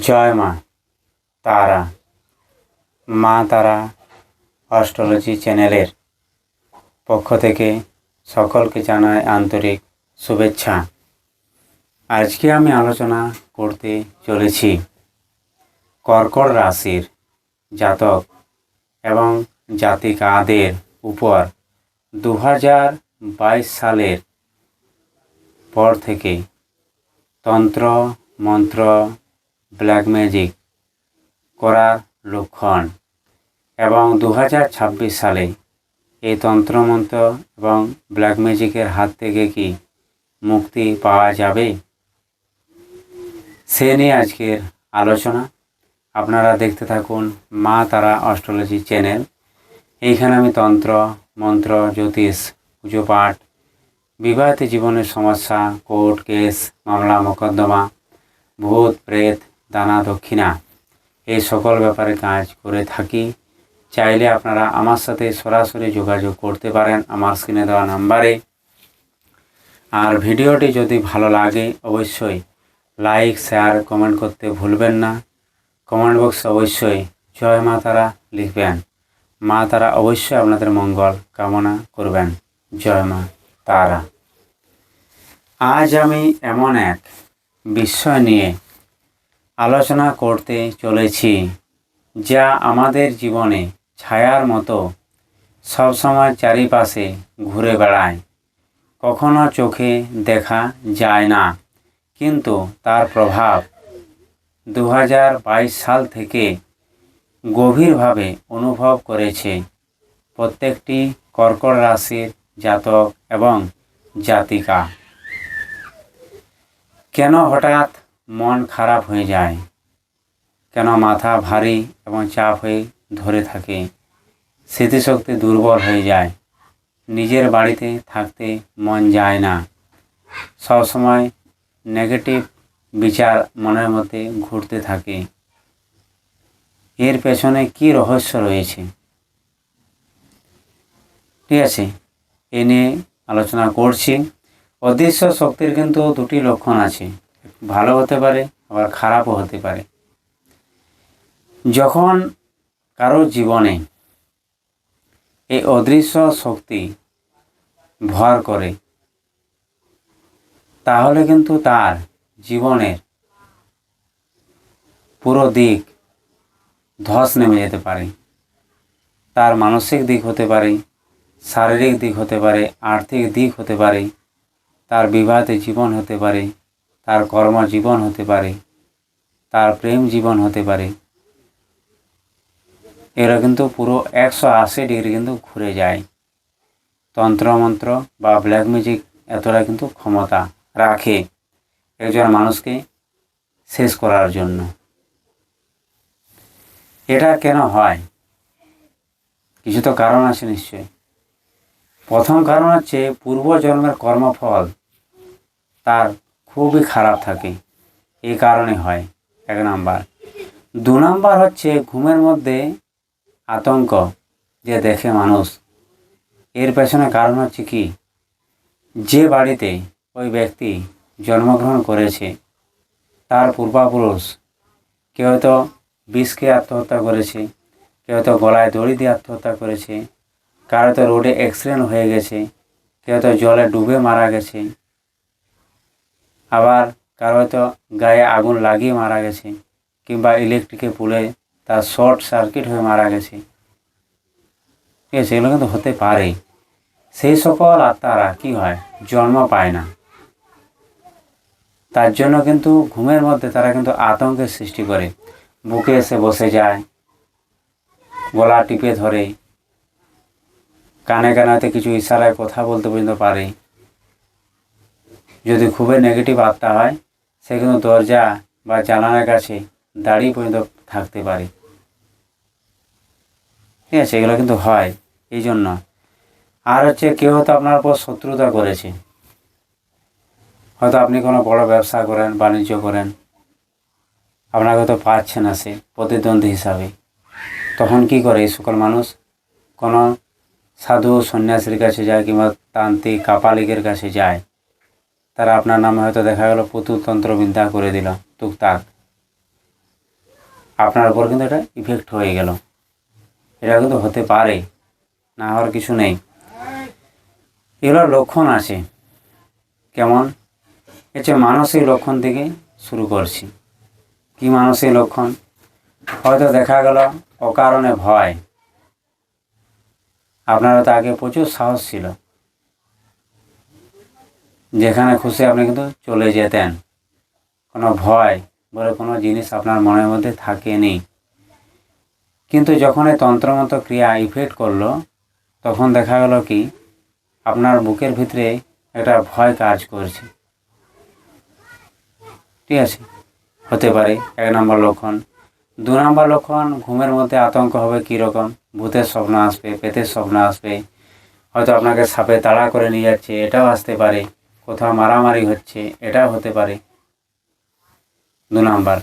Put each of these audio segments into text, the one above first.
জয় মা, তারা। মা তারা অস্ট্রোলজি চ্যানেলের পক্ষ থেকে সকলকে জানায় আন্তরিক শুভেচ্ছা। আজকে আমি আলোচনা করতে চলেছি কর্কট রাশির জাতক এবং জাতিকাদের উপর। দু হাজার বাইশ সালের পর থেকে তন্ত্র, মন্ত্র ব্ল্যাক ম্যাজিক করার লক্ষণ এবং দু সালে এই তন্ত্রমন্ত্র এবং ব্ল্যাক ম্যাজিকের হাত থেকে কি মুক্তি পাওয়া যাবে? সে নিয়ে আজকের আলোচনা। আপনারা দেখতে থাকুন মা তারা অস্ট্রোলজি চ্যানেল। এইখানে আমি তন্ত্র, মন্ত্র, জ্যোতিষ, পুজো পাঠ, বিবাহিত জীবনের সমস্যা, কোর্ট কেস, মামলা, মোকদ্দমা, ভূত, প্রেত দানা দক্ষিণা। এই সকল ব্যাপারে কাজ করে থাকি। চাইলে আপনারা আমার সাথে সরাসরি যোগাযোগ করতে পারেন আমার স্ক্রিনে দেওয়া নাম্বারে। আর ভিডিওটি যদি ভালো লাগে, অবশ্যই লাইক, শেয়ার, কমেন্ট করতে ভুলবেন না। কমেন্ট বক্সে অবশ্যই জয় মা তারা লিখবেন। মা তারা অবশ্যই আপনাদের মঙ্গল কামনা করবেন। জয় মা তারা। আজ আমি এমন এক বিষয় নিয়ে আলোচনা করতে চলেছি, যা আমাদের জীবনে ছায়ার মতো সবসময় চারিপাশে ঘুরে বেড়ায়। কখনো চোখে দেখা যায় না, কিন্তু তার প্রভাব দু হাজার বাইশ সাল থেকে গভীরভাবে অনুভব করেছে। প্রত্যেকটি কর্কট রাশির জাতক এবং জাতিকা। কেন হঠাৎ মন খারাপ হয়ে যায়। কেন মাথা ভারী এবং চাপ হয়ে ধরে থাকে। স্মৃতিশক্তি দুর্বল হয়ে যায়। নিজের বাড়িতে থাকতে মন যায় না। সবসময় নেগেটিভ বিচার মনের মধ্যে ঘুরতে থাকে। এর পেছনে কি রহস্য রয়েছে? ঠিক আছে, এ নিয়ে আলোচনা করছি। অদৃশ্য শক্তির কিন্তু দুটি লক্ষণ আছে। ভালো হতে পারে, আবার খারাপও হতে পারে। যখন কারও জীবনে এই অদৃশ্য শক্তি ভর করে, তাহলে কিন্তু তার জীবনের পুরো দিক ধস নেমে যেতে পারে। তার মানসিক দিক হতে পারে, শারীরিক দিক হতে পারে, আর্থিক দিক হতে পারে, তার বিবাহিত জীবন হতে পারে তার কর্মজীবন হতে পারে, তার প্রেম জীবন হতে পারে। এরা কিন্তু পুরো একশো আশি ডিগ্রি কিন্তু ঘুরে যায়। তন্ত্রমন্ত্র বা ব্ল্যাক ম্যাজিক এতটা কিন্তু ক্ষমতা রাখে একজন মানুষকে শেষ করার জন্য। এটা কেন হয়? কিছু তো কারণ আছে নিশ্চয়ই। প্রথম কারণ হচ্ছে পূর্বজন্মের কর্মফল, তার খুবই খারাপ থাকে। এই কারণে হয়। এক নাম্বার। দু নাম্বার হচ্ছে ঘুমের মধ্যে আতঙ্ক যে দেখে মানুষ। এর পেছনে কারণ হচ্ছে কি? যে বাড়িতে ওই ব্যক্তি জন্মগ্রহণ করেছে, তার পূর্বাপুরুষ কেউ হয়তো বিষকে আত্মহত্যা করেছে, কেউ হয়তো গলায় দড়ি দিয়ে আত্মহত্যা করেছে, কারও তো রোডে অ্যাক্সিডেন্ট হয়ে গেছে, কেউ তো জলে ডুবে মারা গেছে আবার কারও হয়তো গায়ে আগুন লাগিয়ে মারা গেছে কিংবা ইলেকট্রিকে পুলে তার শর্ট সার্কিট হয়ে মারা গেছে। ঠিক আছে, এগুলো কিন্তু হতে পারে। সেই সকল আত্মারা কি হয়? জন্ম পায় না। তার জন্য কিন্তু ঘুমের মধ্যে তারা কিন্তু আতঙ্কের সৃষ্টি করে। বুকে এসে বসে যায়, গলা টিপে ধরে, কানে কানে হয়তো কিছু ইশারায় কথা বলতে পর্যন্ত পারে। যদি খুবই নেগেটিভ আত্মা হয়, সে কিন্তু দরজা বা জানালার কাছে দাঁড়িয়ে পর্যন্ত থাকতে পারে। ঠিক আছে, এগুলো কিন্তু হয় এই জন্য আর হচ্ছে কেউ হয়তো আপনার উপর শত্রুতা করেছে। হয়তো আপনি কোনো বড় ব্যবসা করেন, বাণিজ্য করেন, আপনাকে হয়তো পাচ্ছে না সে প্রতিদ্বন্দ্বী হিসাবে। তখন কি করে এই সকল মানুষ? কোনো সাধু সন্ন্যাসীর কাছে যায় কিংবা তান্ত্রিক কাপালিকের কাছে যায়। তারা আপনার নামে হয়তো দেখা গেল পুতুলতন্ত্র বিদ্যা করে দিল, টুকটাক। আপনার উপর কিন্তু এটা ইফেক্ট হয়ে গেল। এটা কিন্তু হতে পারে, না হওয়ার কিছু নেই। এগুলোর লক্ষণ আছে। কেমন? হচ্ছে মানসিক লক্ষণ থেকে শুরু করছি। কি মানসিক লক্ষণ? হয়তো দেখা গেল অকারণে ভয়। আপনার তো আগে প্রচুর সাহস ছিল। যেখানে খুশি আপনি কিন্তু চলে যেতেন। কোনো ভয় বলে কোনো জিনিস আপনার মনের মধ্যে থাকেনি। কিন্তু যখন এই তন্ত্রমন্ত্র ক্রিয়া ইফেক্ট করল, তখন দেখা গেল কি, আপনার বুকের ভিতরে একটা ভয় কাজ করছে। ঠিক আছে? হতে পারে এক নম্বর লক্ষণ। দু নম্বর লক্ষণ, ঘুমের মধ্যে আতঙ্ক হবে কীরকম? ভূতের স্বপ্ন আসবে পেতের স্বপ্ন আসবে। হয়তো আপনাকে সাপে তাড়া করে নিয়ে যাচ্ছে, এটাও আসতে পারে। কোথাও মারামারি হচ্ছে, এটাও হতে পারে। দু নাম্বার।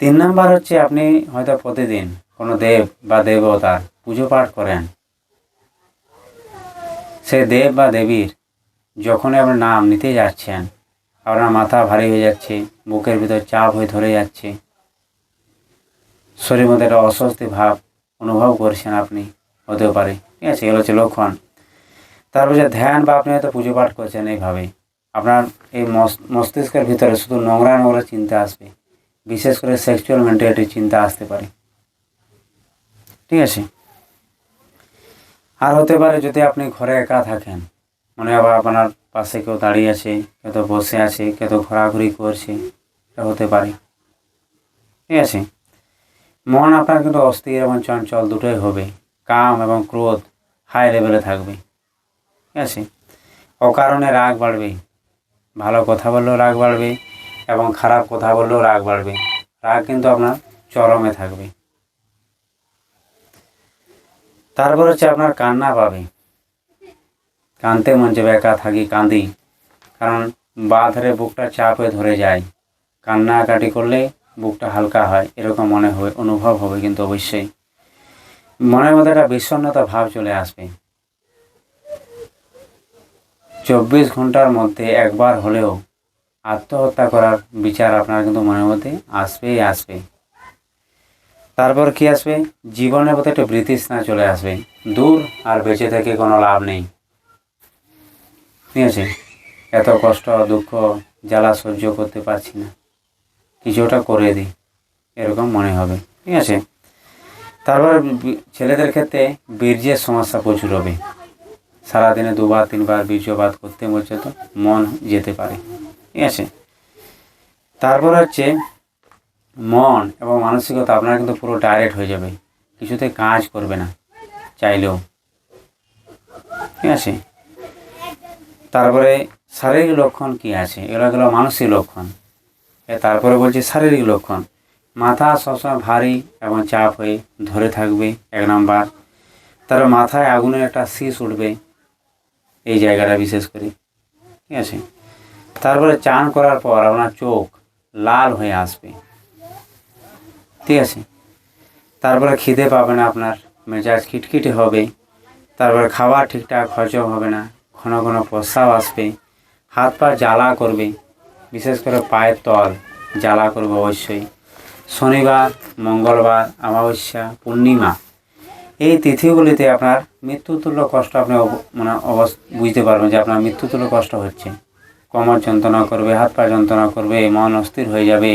তিন নাম্বার হচ্ছে আপনি হয়তো প্রতিদিন কোনো দেব বা দেবতার পুজো পাঠ করেন। সে দেব বা দেবীর যখনই আপনার নাম নিতে যাচ্ছেন, আপনার মাথা ভারী হয়ে যাচ্ছে, বুকের ভিতর চাপ হয়ে ধরে যাচ্ছে শরীর মধ্যে একটা অস্বস্তি ভাব অনুভব করছেন আপনি, হতেও পারে। ঠিক আছে, এগুলো হচ্ছে লক্ষণ। তারপর যে ধ্যান বা আপনি হয়তো পুজো পাঠ করছেন এইভাবে, আপনার এই মস- মস্তিষ্কের ভিতরে শুধু নোংরা নোংরা চিন্তা আসবে, বিশেষ করে সেক্সুয়াল মেন্টালিটির চিন্তা আসতে পারে। ঠিক আছে? আর হতে পারে যদি আপনি ঘরে একা থাকেন, মনে হবে আপনার পাশে কেউ দাঁড়িয়ে আছে, কেউ তো বসে আছে, কেউ তো ঘোরাঘুরি করছে, এটা হতে পারে। ঠিক আছে? মন আপনার কিন্তু অস্থির এবং চঞ্চল, দুটোই হবে। কাম এবং ক্রোধ হাই লেভেলে থাকবে। ঠিক আছে অকারণে রাগ বাড়বে। ভালো কথা বললেও রাগ বাড়বে এবং খারাপ কথা বললেও রাগ বাড়বে। রাগ কিন্তু আপনার চরমে থাকবে। তারপর হচ্ছে আপনার কান্না পাবে। কানতে মন যাবে একা থাকি কাঁদি কারণ বা ধরে বুকটা চাপে ধরে যায়। কান্নাকাটি করলে বুকটা হালকা হয়। এরকম মনে হবে, অনুভব হবে কিন্তু অবশ্যই। মনের মধ্যে একটা বিষণ্ণতা ভাব চলে আসবে। চব্বিশ ঘণ্টার মধ্যে একবার হলেও আত্মহত্যা করার বিচার আপনার কিন্তু মনের মধ্যে আসবেই আসবে। তারপর কি আসবে? জীবনের মধ্যে একটা বৃতৃষ্ণা চলে আসবে। দূর আর বেঁচে থেকে কোনো লাভ নেই। ঠিক আছে এত কষ্ট, দুঃখ, জ্বালা সহ্য করতে পারছি না। কিছুটা করে দিই। এরকম মনে হবে। ঠিক আছে? তারপর ছেলেদের ক্ষেত্রে বীর্যের সমস্যা প্রচুর হবে। সারাদিনে দুবার, তিনবার বীর্যপাত করতে পর্যন্ত মন যেতে পারে। ঠিক আছে? তারপর হচ্ছে মন এবং মানসিকতা, আপনার কিন্তু পুরো ডাইরেক্ট হয়ে যাবে। কিছুতে কাজ করবে না, চাইলেও। ঠিক আছে? তারপরে শারীরিক লক্ষণ কি আছে? এগুলো গেলো মানসিক লক্ষণ। তারপরে বলছি শারীরিক লক্ষণ। মাথা সবসময় ভারী এবং চাপ হয়ে ধরে থাকবে, এক নাম্বার। তারপর মাথায় আগুনের একটা শীষ উঠবে এই জায়গাটা বিশেষ করে, ঠিক আছে? তারপরে চান করার পর আপনার চোখ লাল হয়ে আসবে, ঠিক আছে? তারপরে খিদে পাবে না আপনার, মেজাজ খিটখিটে হবে, তারপরে খাবার ঠিকঠাক হজম হবে না, ঘন ঘন প্রস্রাব আসবে, হাত পা জ্বালা করবে, বিশেষ করে পায়ের তল জ্বালা করবে অবশ্যই। শনিবার, মঙ্গলবার, অমাবস্যা, পূর্ণিমা এই তিথিগুলিতে আপনার মৃত্যুতুল্য কষ্ট আপনি মানে অবস, বুঝতে পারবেন যে আপনার মৃত্যুতুল্য কষ্ট হচ্ছে। কোমর যন্ত্রণা করবে, হাত পা যন্ত্রণা করবে, মন অস্থির হয়ে যাবে,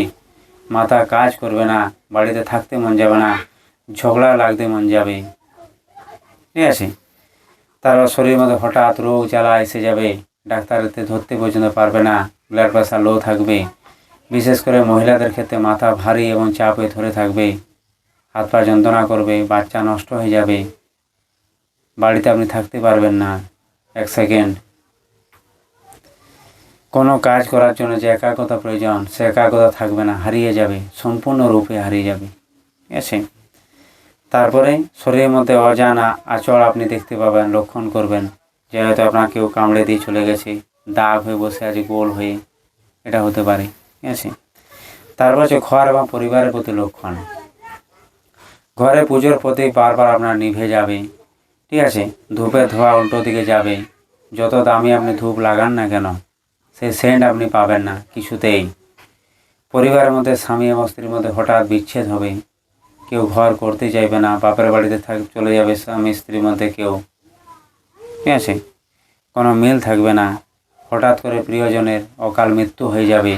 মাথা কাজ করবে না, বাড়িতে থাকতে মন যাবে না, ঝগড়া লাগতে মন যাবে। ঠিক আছে? তারপর শরীরের মধ্যে হঠাৎ রোগ জ্বালা এসে যাবে ডাক্তারতে ধরতে পর্যন্ত পারবে না ব্লাড প্রেশার লো থাকবে। বিশেষ করে মহিলাদের ক্ষেত্রে মাথা ভারী এবং চাপে ধরে থাকবে। হাত পা যন্ত্রণা করবে, বাচ্চা নষ্ট হয়ে যাবে। বাড়িতে আপনি থাকতে পারবেন না। এক সেকেন্ড। কোনো কাজ করার জন্য যে একাগ্রতা প্রয়োজন, সে একাগ্রতা থাকবে না, হারিয়ে যাবে, সম্পূর্ণরূপে হারিয়ে যাবে। ঠিক আছে? তারপরে শরীরের মধ্যে অজানা আচর আপনি দেখতে পাবেন, লক্ষণ করবেন। যে হয়তো আপনার কেউ কামড়ে দিয়ে চলে গেছে, দাগ হয়ে বসে আছে, গোল হয়ে। এটা হতে পারে। ঠিক আছে? তারপর হচ্ছে ঘর এবং পরিবারের প্রতি লক্ষণ। ঘরে পুজোর প্রতি বারবার আপনার নিভে যাবে, ঠিক আছে? ধূপের ধোয়া উল্টো দিকে যাবে। যত দামি আপনি ধূপ লাগান না কেন সেই সেন্ট আপনি পাবেন না কিছুতেই। পরিবারের মধ্যে স্বামী এবং স্ত্রীর মধ্যে হঠাৎ বিচ্ছেদ হবে। কেউ ঘর করতে চাইবে না, বাপের বাড়িতে থাক, চলে যাবে স্বামী স্ত্রীর মধ্যে কেউ, ঠিক আছে? কোনো মিল থাকবে না। হঠাৎ করে প্রিয়জনের অকাল মৃত্যু হয়ে যাবে।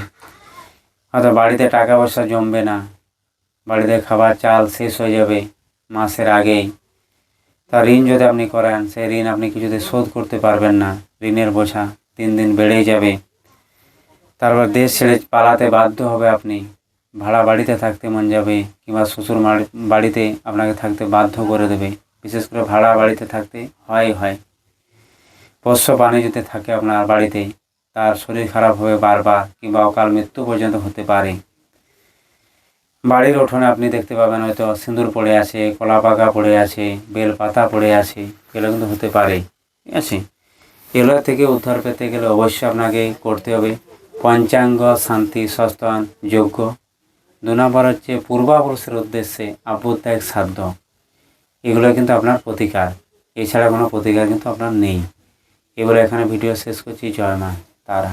হয়তো বাড়িতে টাকা পয়সা জমবে না। বাড়িতে খাবার চাল শেষ হয়ে যাবে মাসের আগেই। তা ঋণ যদি আপনি করেন, সেই ঋণ আপনি কিছুতে শোধ করতে পারবেন না। ঋণের বোঝা দিন দিন বেড়েই যাবে। তারপর দেশ ছেড়ে পালাতে বাধ্য হবে আপনি। ভাড়া বাড়িতে থাকতে মন যাবে কিংবা শ্বশুর বাড়িতে আপনাকে থাকতে বাধ্য করে দেবে। বিশেষ করে ভাড়া বাড়িতে থাকতে হয় হয়। পোষ্য প্রাণী যদি থাকে আপনার বাড়িতে, তার শরীর খারাপ হবে বারবার কিংবা অকাল মৃত্যু পর্যন্ত হতে পারে। বাড়ির উঠোনে আপনি দেখতে পাবেন হয়তো সিঁদুর পড়ে আছে কলা পাকা পড়ে আছে বেল পাতা পড়ে আছে, এগুলো কিন্তু হতে পারে। ঠিক আছে? এগুলো থেকে উদ্ধার পেতে গেলে অবশ্যই আপনাকে করতে হবে পঞ্চাঙ্গ শান্তি সস্তান যোগ্য দু নম্বর হচ্ছে পূর্বাপুরুষের উদ্দেশ্যে আবুত্যাগ সাধ্য। এগুলো কিন্তু আপনার প্রতিকার। এছাড়া কোনো প্রতিকার কিন্তু আপনার নেই। এবারে এখানে ভিডিও শেষ করছি। জয় মা, তারা।